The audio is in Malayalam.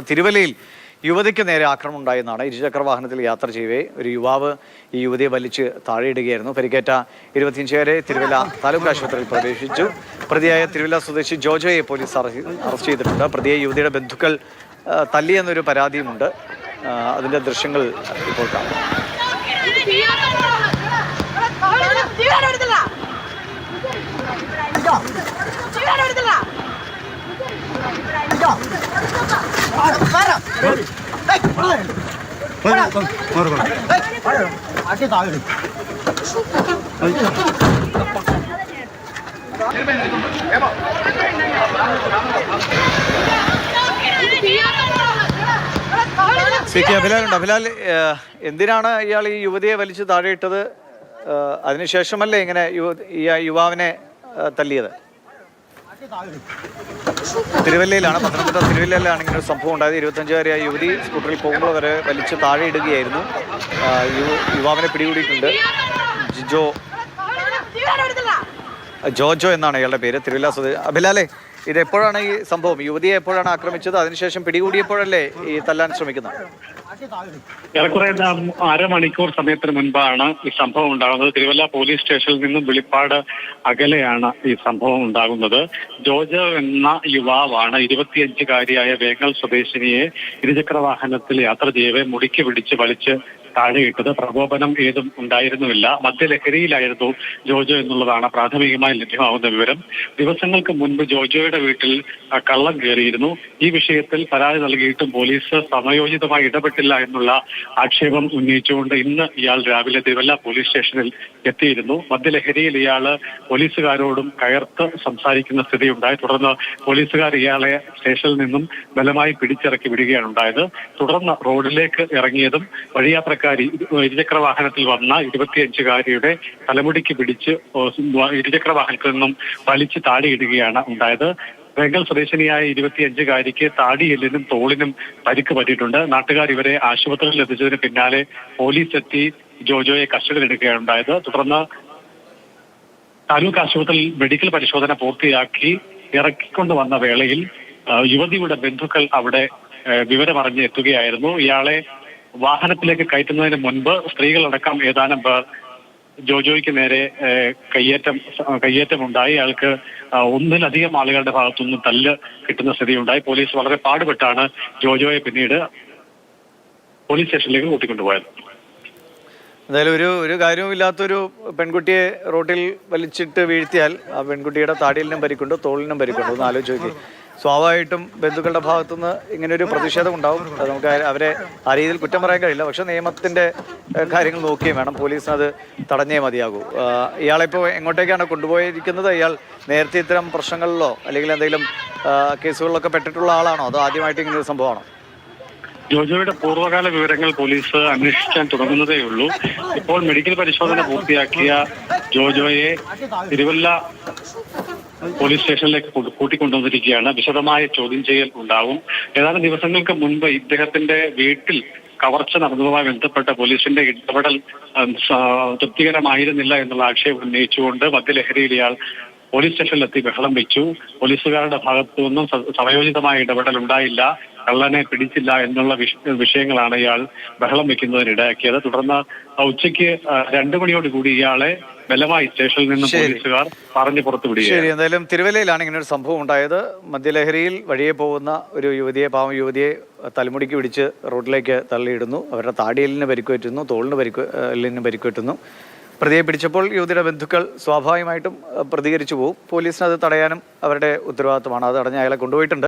തിരുവല്ലയിൽ യുവതിക്ക് നേരെ ആക്രമണം ഉണ്ടായെന്നാണ് ഇരുചക്ര വാഹനത്തിൽ യാത്ര ചെയ്യവേ ഒരു യുവാവ് ഈ യുവതിയെ വലിച്ച് താഴെയിടുകയായിരുന്നു. പരിക്കേറ്റ ഇരുപത്തിയഞ്ചുകാരെ തിരുവല്ല താലൂക്ക് ആശുപത്രിയിൽ പ്രവേശിച്ചു. പ്രതിയായ തിരുവല്ല സ്വദേശി ജോജോയെ പോലീസ് അറസ്റ്റ് ചെയ്തിട്ടുണ്ട്. പ്രതിയെ യുവതിയുടെ ബന്ധുക്കൾ തല്ലിയെന്നൊരു പരാതിയുമുണ്ട്. അതിന്റെ ദൃശ്യങ്ങൾ ഇപ്പോൾ കാണാം. സി ബിലാൽ എന്തിനാണ് ഇയാൾ ഈ യുവതിയെ വലിച്ചു താഴെയിട്ടത്? അതിനുശേഷമല്ലേ ഇങ്ങനെ യുവ- ഈ യുവാവിനെ തല്ലിയത്? തിരുവല്ലയിലാണ് പത്തനംതിട്ട തിരുവല്ലയിലാണ് ഇങ്ങനെ ഒരു സംഭവം ഉണ്ടായത്. ഇരുപത്തഞ്ചുകാരിയായ യുവതി സ്കൂട്ടറിൽ പോകുമ്പോൾ വരെ വലിച്ച് താഴെ ഇടുകയായിരുന്നു. യുവാവിനെ പിടികൂടിയിട്ടുണ്ട്. ജിജോ ജോജോ എന്നാണ് ഇയാളുടെ പേര്. തിരുവല്ല അഭിലാലെ ഇത് എപ്പോഴാണ് ഈ സംഭവം? യുവതിയെ എപ്പോഴാണ് ആക്രമിച്ചത്? അതിനുശേഷം പിടികൂടിയപ്പോഴല്ലേ ഈ തല്ലാൻ ശ്രമിക്കുന്നത്? ഏറെക്കുറെ അരമണിക്കൂർ സമയത്തിന് മുൻപാണ് ഈ സംഭവം ഉണ്ടാകുന്നത്. തിരുവല്ല പോലീസ് സ്റ്റേഷനിൽ നിന്നും വെളിപ്പാട് അകലെയാണ് ഈ സംഭവം ഉണ്ടാകുന്നത്. ജോജോ എന്ന യുവാവാണ് ഇരുപത്തിയഞ്ചുകാരിയായ വേങ്ങൽ സ്വദേശിനിയെ ഇരുചക്ര വാഹനത്തിൽ യാത്ര ചെയ്യവേ മുടിക്ക് പിടിച്ച് വലിച്ച് താഴെയിട്ടത് പ്രകോപനം ഏതും ഉണ്ടായിരുന്നുമില്ല. മദ്യലഹരിയിലായിരുന്നു ജോജോ എന്നുള്ളതാണ് പ്രാഥമികമായി ലഭ്യമാവുന്ന വിവരം. ദിവസങ്ങൾക്ക് മുൻപ് ജോജോയുടെ വീട്ടിൽ കള്ളം കയറിയിരുന്നു. ഈ വിഷയത്തിൽ പരാതി നൽകിയിട്ടും പോലീസ് സമയോചിതമായി ഇടപെട്ടില്ല എന്നുള്ള ആക്ഷേപം ഉന്നയിച്ചുകൊണ്ട് ഇന്ന് ഇയാൾ രാവിലെ തിരുവല്ല പോലീസ് സ്റ്റേഷനിൽ എത്തിയിരുന്നു. മദ്യലഹരിയിൽ ഇയാൾ പോലീസുകാരോടും കയർത്ത് സംസാരിക്കുന്ന സ്ഥിതി ഉണ്ടായി തുടർന്ന് പോലീസുകാർ ഇയാളെ സ്റ്റേഷനിൽ നിന്നും ബലമായി പിടിച്ചിറക്കി വിടുകയാണ് ഉണ്ടായത്. തുടർന്ന് റോഡിലേക്ക് ഇറങ്ങിയതും വഴിയാത്രക്കാരി ഇരുചക്ര വാഹനത്തിൽ വന്ന ഇരുപത്തിയഞ്ചുകാരിയുടെ തലമുടിക്ക് പിടിച്ച് ഇരുചക്ര വാഹനത്തിൽ നിന്നും വലിച്ച് താടിയിടുകയാണ് ഉണ്ടായത്. വെങ്കൽ സ്വദേശിനിയായ ഇരുപത്തിയഞ്ചുകാരിക്ക് താടിയെല്ലിനും തോളിനും പരിക്ക് പറ്റിയിട്ടുണ്ട്. നാട്ടുകാർ ഇവരെ ആശുപത്രിയിൽ എത്തിച്ചതിന് പിന്നാലെ പോലീസ് എത്തി ജോജോയെ കസ്റ്റഡിയിലെടുക്കുകയാണ് ഉണ്ടായത്. തുടർന്ന് താലൂക്ക് ആശുപത്രിയിൽ മെഡിക്കൽ പരിശോധന പൂർത്തിയാക്കി ഇറക്കിക്കൊണ്ട് വന്ന വേളയിൽ യുവതിയുടെ ബന്ധുക്കൾ അവിടെ വിവരമറിഞ്ഞ് എത്തുകയായിരുന്നു. ഇയാളെ വാഹനത്തിലേക്ക് കയറ്റുന്നതിന് മുൻപ് സ്ത്രീകളടക്കം ഏതാനും പേർ ജോജോയ്ക്ക് നേരെ കയ്യേറ്റം ഉണ്ടായി അയാൾക്ക് ഒന്നിലധികം ആളുകളുടെ ഭാഗത്തുനിന്ന് തല്ല് കിട്ടുന്ന സ്ഥിതി ഉണ്ടായി പോലീസ് വളരെ പാടുപെട്ടാണ് ജോജോയെ പിന്നീട് പോലീസ് സ്റ്റേഷനിലേക്ക് കൂട്ടിക്കൊണ്ടുപോയത്. എന്തായാലും ഒരു ഒരു കാര്യവുമില്ലാത്തൊരു പെൺകുട്ടിയെ റോട്ടിൽ വലിച്ചിട്ട് വീഴ്ത്തിയാൽ ആ പെൺകുട്ടിയുടെ താടിയിലിനും പരിക്കുണ്ട് തോളിനും പരിക്കുണ്ട് ഒന്ന് ആലോചിച്ച് നോക്കി. സ്വാഭാവികമായിട്ടും ബന്ധുക്കളുടെ ഭാഗത്തുനിന്ന് ഇങ്ങനെ ഒരു പ്രതിഷേധം ഉണ്ടാവും. നമുക്ക് അവരെ ആ രീതിയിൽ കുറ്റം പറയാൻ കഴിയില്ല. പക്ഷെ നിയമത്തിന്റെ കാര്യങ്ങൾ നോക്കുകയും വേണം. പോലീസിന് അത് തടഞ്ഞേ മതിയാകൂ. ഇയാളിപ്പോൾ എങ്ങോട്ടേക്കാണ് കൊണ്ടുപോയിരിക്കുന്നത്? ഇയാൾ നേരത്തെ ഇത്തരം പ്രശ്നങ്ങളിലോ അല്ലെങ്കിൽ എന്തെങ്കിലും കേസുകളിലൊക്കെ പെട്ടിട്ടുള്ള ആളാണോ? അതോ ആദ്യമായിട്ട് ഇങ്ങനെ ഒരു സംഭവമാണോ? ജോജോയുടെ പൂർവകാല വിവരങ്ങൾ പോലീസ് അന്വേഷിക്കാൻ തുടങ്ങുന്നതേ ഉള്ളൂ. ഇപ്പോൾ മെഡിക്കൽ പരിശോധന പൂർത്തിയാക്കിയ ജോജോയെ തിരുവല്ല പോലീസ് സ്റ്റേഷനിലേക്ക് കൊണ്ട് കൂട്ടിക്കൊണ്ടുവന്നിരിക്കുകയാണ്. വിശദമായ ചോദ്യം ചെയ്യൽ ഉണ്ടാവും. ഏതാനും ദിവസങ്ങൾക്ക് മുൻപ് ഇദ്ദേഹത്തിന്റെ വീട്ടിൽ കവർച്ച നടന്നതുമായി ബന്ധപ്പെട്ട പോലീസിന്റെ ഇടപെടൽ തൃപ്തികരമായിരുന്നില്ല എന്നുള്ള ആക്ഷേപം ഉന്നയിച്ചുകൊണ്ട് മദ്യലഹരിയിൽ ഇയാൾ പോലീസ് സ്റ്റേഷനിലെത്തി ബഹളം വെച്ചു. പോലീസുകാരുടെ ഭാഗത്തു നിന്നും സമയോചിതമായ ഇടപെടൽ ഉണ്ടായില്ല. കള്ളനെ പിടിച്ചില്ല എന്നുള്ള വിഷ- വിഷയങ്ങളാണ് ഇയാൾ ബഹളം വെക്കുന്നതിന് ഇടയാക്കിയത്. തുടർന്ന് ഉച്ചയ്ക്ക് രണ്ടു മണിയോട് കൂടി ഇയാളെ ബലമായി സ്റ്റേഷനിൽ നിന്ന്. പോലീസുകാർ പറഞ്ഞു പുറത്തു ശരി എന്തായാലും തിരുവല്ലയിലാണ് ഇങ്ങനെ ഒരു സംഭവം ഉണ്ടായത്. മദ്യലഹരിയിൽ വഴിയെ പോകുന്ന ഒരു യുവതിയെ പാവം യുവതിയെ തലമുടിക്ക് പിടിച്ച് റോഡിലേക്ക് തള്ളിയിടുന്നു. അവരുടെ താടിയലിന് പരിക്കുപറ്റുന്നു തോളിന് പരിക്ക് എല്ലിന് പരിക്കുപറ്റുന്നു പ്രതിയെ പിടിച്ചപ്പോൾ യുവതിയുടെ ബന്ധുക്കൾ സ്വാഭാവികമായിട്ടും പ്രതികരിച്ചു പോകും. പോലീസിന് അത് തടയാനും അവരുടെ ഉത്തരവാദിത്തമാണ് അത് തടഞ്ഞ് അയാളെ കൊണ്ടുപോയിട്ടുണ്ട്.